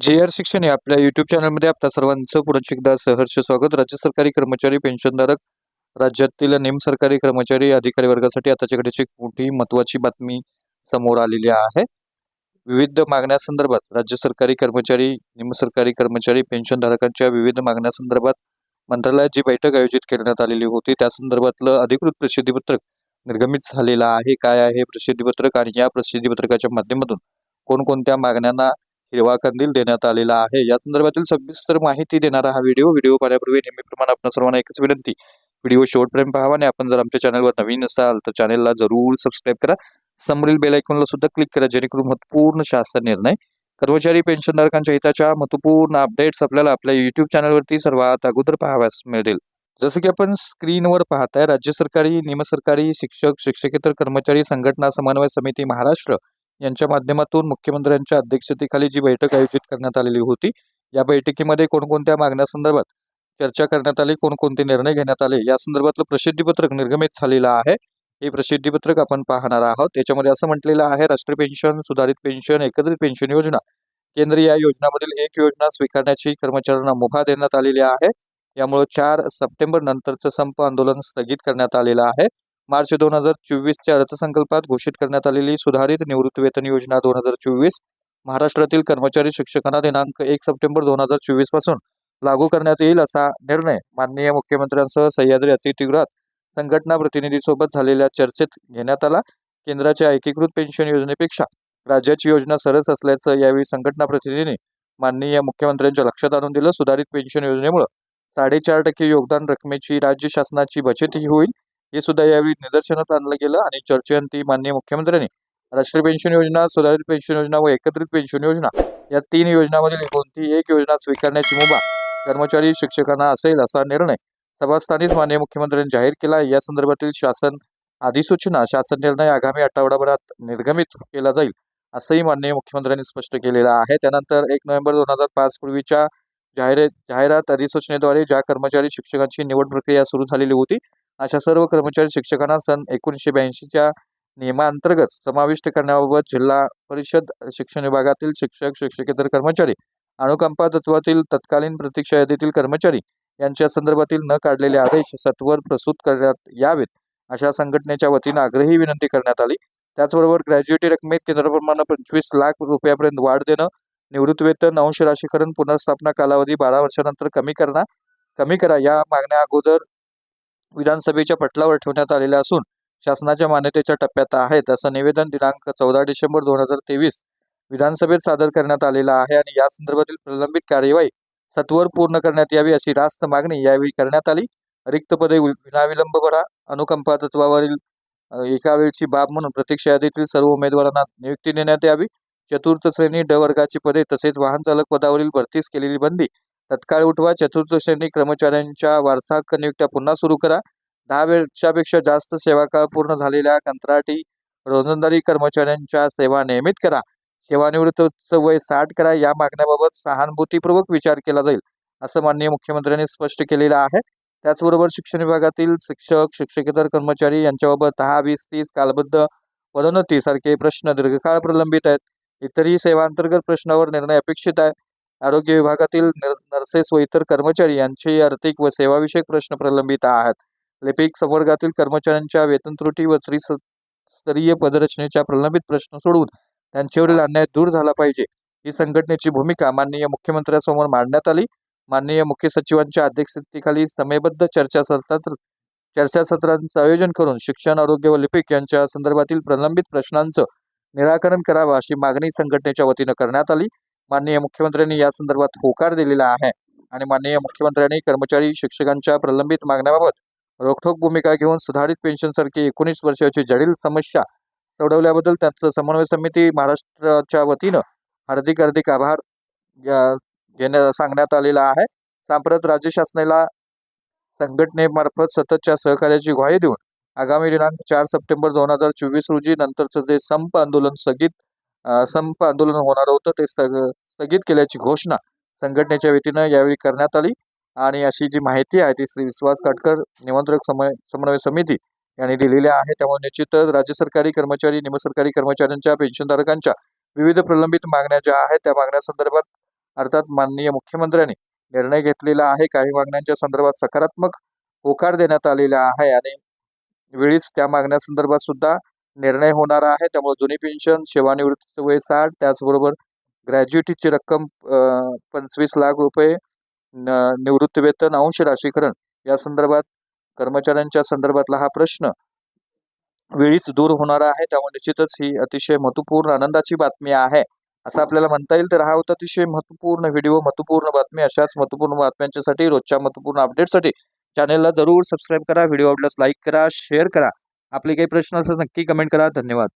जे आर शिक्षण या आपल्या युट्यूब चॅनलमध्ये आपल्या सर्वांचं पुन्हा एकदा सहर्ष स्वागत. राज्य सरकारी कर्मचारी पेन्शनधारक राज्यातील निमसरकारी कर्मचारी अधिकारी वर्गासाठी आताच्या घडीची मोठी महत्त्वाची बातमी समोर आलेली आहे. विविध मागण्यासंदर्भात राज्य सरकारी कर्मचारी निमसरकारी कर्मचारी पेन्शनधारकांच्या विविध मागण्यासंदर्भात मंत्रालयात जी बैठक आयोजित करण्यात आलेली होती त्या संदर्भातलं अधिकृत प्रसिद्धीपत्रक निर्गमित झालेलं आहे. काय आहे प्रसिद्धीपत्रक आणि या प्रसिद्धीपत्रकाच्या माध्यमातून कोणकोणत्या मागण्यांना हिरवा कंदील देण्यात आलेला आहे. या संदर्भातील सविस्तर माहिती देणारा हा व्हिडिओ व्हिडिओ पाहण्यापूर्वी नेहमीप्रमाणे आपण सर्वांना एकच विनंती. व्हिडिओ शेवटपर्यंत पाहावा आणि आपण जर आमच्या चॅनलवर नवीन असाल तर चॅनलला जरूर सबस्क्राईब करा. समोरील बेल आयकॉनला सुद्धा क्लिक करा जेणेकरून महत्त्वपूर्ण शासन निर्णय कर्मचारी पेन्शनधारकांच्या हिताच्या महत्त्वपूर्ण अपडेट्स आपल्याला आपल्या युट्यूब चॅनलवरती सर्वात अगोदर पाहाव्यास मिळेल जसं की आपण स्क्रीनवर पाहताय राज्य सरकारी निमसरकारी शिक्षक शिक्षकेतर कर्मचारी संघटना समन्वय समिती महाराष्ट्र यांच्या माध्यमातून मुख्यमंत्र्यांच्या अध्यक्षतेखाली जी बैठक आयोजित करण्यात आलेली होती या बैठकीमध्ये कोणकोणत्या मागण्यासंदर्भात चर्चा करण्यात आली कोणकोणते निर्णय घेण्यात आले या संदर्भातलं प्रसिद्धीपत्रक निर्गमित झालेलं आहे. हे प्रसिद्धीपत्रक आपण पाहणार आहोत. याच्यामध्ये असं म्हटलेलं आहे राष्ट्रीय पेन्शन सुधारित पेन्शन एकत्रित पेन्शन योजना केंद्रीय या योजनामधील एक योजना स्वीकारण्याची कर्मचाऱ्यांना मुभा देण्यात आलेली आहे. यामुळे चार सप्टेंबर नंतरचं संप आंदोलन स्थगित करण्यात आलेलं आहे. मार्च दोन हजार चोवीसच्या अर्थसंकल्पात घोषित करण्यात आलेली सुधारित निवृत्तीवेतन योजना दोन हजार चोवीस महाराष्ट्रातील कर्मचारी शिक्षकांना दिनांक एक सप्टेंबर दोन हजार चोवीसपासून लागू करण्यात येईल असा निर्णय माननीय मुख्यमंत्र्यांसह सह्याद्री अतिथीगृहात संघटना प्रतिनिधीसोबत झालेल्या चर्चेत घेण्यात आला. केंद्राच्या एकीकृत पेन्शन योजनेपेक्षा राज्याची योजना सरस असल्याचं यावेळी संघटना प्रतिनिधींनी माननीय मुख्यमंत्र्यांच्या लक्षात आणून दिलं. सुधारित पेन्शन योजनेमुळे साडेचार टक्के योगदान रकमेची राज्य शासनाची बचतही होईल. हे सुद्धा यावेळी निदर्शनात आणलं गेलं आणि चर्चेअंती माननीय मुख्यमंत्र्यांनी राष्ट्रीय पेन्शन योजना सुधारित पेन्शन योजना व एकत्रित पेन्शन योजना या तीन योजनांमधील कोणती एक योजना स्वीकारण्याची मुभा कर्मचारी शिक्षकांना असेल असा निर्णय सभास्थानीच माननीय मुख्यमंत्र्यांनी जाहीर केला या संदर्भातील शासन अधिसूचना शासन निर्णय आगामी आठवडाभरात निर्गमित केला जाईल असंही माननीय मुख्यमंत्र्यांनी स्पष्ट केलेलं आहे. त्यानंतर एक नोव्हेंबर दोन हजार पाच पूर्वीच्या जाहिरात जाहिरात अधिसूचनेद्वारे ज्या कर्मचारी शिक्षकांची निवड प्रक्रिया सुरू झालेली होती अशा सर्व कर्मचारी शिक्षकांना सन एकोणीसशे ब्याऐंशीच्या नियमांतर्गत समाविष्ट करण्याबाबत जिल्हा परिषद शिक्षण विभागातील शिक्षक शिक्षकेतर कर्मचारी अनुकंपा तत्वातील तत्कालीन प्रतीक्षा यादीतील कर्मचारी यांच्या संदर्भातील न काढलेले आदेश सत्वर प्रस्तुत करण्यात यावेत. अशा संघटनेच्या वतीनं आग्रही विनंती करण्यात आली. त्याचबरोबर ग्रॅज्युएटी रकमेत केंद्राप्रमाणे पंचवीस लाख रुपयापर्यंत वाढ देणं निवृत्तवेतन अंश राशीकरण पुनर्स्थापना कालावधी बारा वर्षानंतर कमी करणं कमी करा या मागण्या अगोदर विधानसभेच्या पटलावर ठेवण्यात आलेल्या असून शासनाच्या मान्यतेच्या टप्प्यात आहेत असं निवेदन दिनांक चौदा डिसेंबर दोन हजार तेवीस विधानसभेत सादर करण्यात आलेलं आहे आणि या संदर्भातील प्रलंबित कार्यवाही सत्वर पूर्ण करण्यात यावी अशी रास्त मागणी यावेळी करण्यात आली. रिक्त पदे वि- विनाविलंब भरा. अनुकंपा तत्वावरील एका वेळची बाब म्हणून प्रतीक्षा यादीतील सर्व उमेदवारांना नियुक्ती देण्यात यावी. चतुर्थ श्रेणी ड वर्गाची पदे तसेच वाहन चालक पदावरील भरतीस केलेली बंदी तत्काळ उठवा. चतुर्थ श्रेणी कर्मचाऱ्यांच्या वारसा नियुक्त्या पुन्हा सुरू करा. दहा वर्षापेक्षा जास्त सेवाकाळ पूर्ण झालेल्या कंत्राटी रोजंदारी कर्मचाऱ्यांच्या सेवा नियमित करा. सेवानिवृत्तीचं वय साठ करा. या मागण्याबाबत सहानुभूतीपूर्वक विचार केला जाईल असं माननीय मुख्यमंत्र्यांनी स्पष्ट केलेलं आहे. त्याचबरोबर शिक्षण विभागातील शिक्षक शिक्षकेतर कर्मचारी यांच्याबाबत दहा वीस तीस कालबद्ध पदोन्नतीसारखे प्रश्न दीर्घकाळ प्रलंबित आहेत. इतरही सेवांतर्गत प्रश्नावर निर्णय अपेक्षित आहे. आरोग्य विभागातील नर नर्सेस व इतर कर्मचारी यांचे आर्थिक व सेवाविषयक प्रश्न प्रलंबित आहेत. लिपिक संवर्गातील कर्मचाऱ्यांच्या वेतन त्रुटी व त्रिस्तरीय पदरचनेच्या प्रलंबित प्रश्न सोडवून त्यांच्यावरील अन्याय दूर झाला पाहिजे. ही संघटनेची भूमिका माननीय मुख्यमंत्र्यांसमोर मांडण्यात आली. माननीय मुख्य सचिवांच्या अध्यक्षतेखाली समयबद्ध चर्चासत्रात चर्चासत्रांचं आयोजन करून शिक्षण आरोग्य व लिपिक यांच्या संदर्भातील प्रलंबित प्रश्नांचं निराकरण करावं अशी मागणी संघटनेच्या वतीनं करण्यात आली. माननीय मुख्यमंत्र्यांनी या संदर्भात होकार दिलेला आहे. आणि माननीय मुख्यमंत्र्यांनी कर्मचारी शिक्षकांच्या प्रलंबित मागण्याबाबत रोखठोक भूमिका घेऊन सुधारित पेन्शनसारखी एकोणीस वर्षाची जडील समस्या सोडवल्याबद्दल त्यांचं समन्वय समिती महाराष्ट्राच्या वतीनं हार्दिक हार्दिक आभार घेण्या सांगण्यात आलेला आहे. सांप्रत राज्य शासनाला संघटनेमार्फत सततच्या सहकार्याची ग्वाही देऊन आगामी दिनांक चार सप्टेंबर दोन हजार चोवीस रोजी नंतरचं जे संप आंदोलन स्थगित संप आंदोलन होणार होतं ते स्थग स्थगित केल्याची घोषणा संघटनेच्या वतीनं यावेळी करण्यात आली. आणि अशी जी माहिती आहे ती श्री विश्वास काटकर निमंत्रक समन्वय समिती यांनी दिलेली आहे. त्यामुळे निश्चितच राज्य सरकारी कर्मचारी निमसरकारी कर्मचाऱ्यांच्या पेन्शनधारकांच्या विविध प्रलंबित मागण्या ज्या आहेत त्या मागण्यासंदर्भात अर्थात माननीय मुख्यमंत्र्यांनी निर्णय घेतलेला आहे. काही मागण्यांच्या संदर्भात सकारात्मक होकार देण्यात आलेला आहे आणि वेळीच त्या मागण्यासंदर्भात सुद्धा निर्णय होणार आहे. त्यामुळे जुनी पेन्शन सेवानिवृत्तीचं वय साठ त्याचबरोबर ग्रॅज्युएटीची रक्कम पंचवीस लाख रुपये न निवृत्तीवेतन अंश राशीकरण या संदर्भात कर्मचाऱ्यांच्या संदर्भातला हा प्रश्न वेळीच दूर होणारा आहे. त्यामुळे निश्चितच ही अतिशय महत्त्वपूर्ण आनंदाची बातमी आहे. असं आपल्याला म्हणता येईल तर हा होता अतिशय महत्त्वपूर्ण व्हिडिओ महत्त्वपूर्ण बातमी. अशाच महत्त्वपूर्ण बातम्यांच्यासाठी रोजच्या महत्त्वपूर्ण अपडेटसाठी चॅनेलला जरूर सबस्क्राईब करा. व्हिडिओ आवडल्यास लाईक करा शेअर करा. आपले काही प्रश्न असल्यास नक्की कमेंट करा. धन्यवाद.